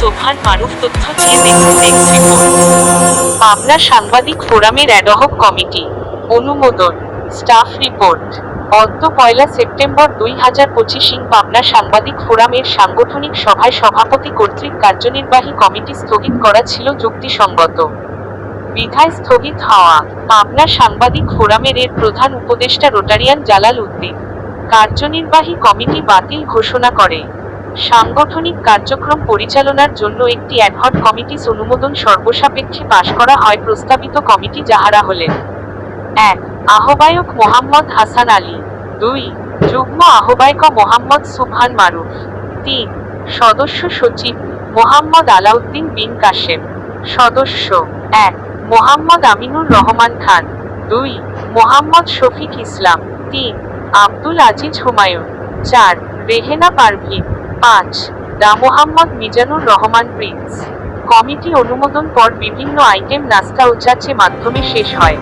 সোভান মারুফ তথ্য চেয়ে দেখুন নেক্সট রিপোর্ট পাবনা সাংবাদিক ফোরামের অ্যাডহক কমিটি অনুমোদন স্টাফ রিপোর্ট অদ্য পয়লা সেপ্টেম্বর দুই হাজার পঁচিশিং পাবনা সাংবাদিক ফোরামের সাংগঠনিক সভায় সভাপতি কর্তৃক কার্যনির্বাহী কমিটি স্থগিত করা ছিল যুক্তিসঙ্গত। বিধায় স্থগিত হওয়া, পাবনা সাংবাদিক ফোরামের এর প্রধান উপদেষ্টা রোটারিয়ান জালাল উদ্দিন। কার্যনির্বাহী কমিটি বাতিল ঘোষণা করে। সাংগঠনিক কার্যক্রম পরিচালনার জন্য একটি অ্যাডহক কমিটিস অনুমোদন সর্বসাপেক্ষে পাশ করা হয় প্রস্তাবিত কমিটি যাহারা হলেন এক, আহ্বায়ক মোহাম্মদ হাসান আলী। দুই, যুগ্ম আহ্বায়ক মোহাম্মদ সুবহান মারুফ। তিন, সদস্য সচিব মোহাম্মদ আলাউদ্দিন বিন কাশেম। সদস্য এক, মোহাম্মদ আমিনুর রহমান খান। দুই, মোহাম্মদ শফিক ইসলাম। তিন, আব্দুল আজিজ হুমায়ুন। চার, রেহেনা পারভিন। পাঁচ দা মোহাম্মদ মিজানুর রহমান প্রিন্স। কমিটি অনুমোদন পর বিভিন্ন আইটেম নাস্তা ও মাধ্যমে শেষ হয়।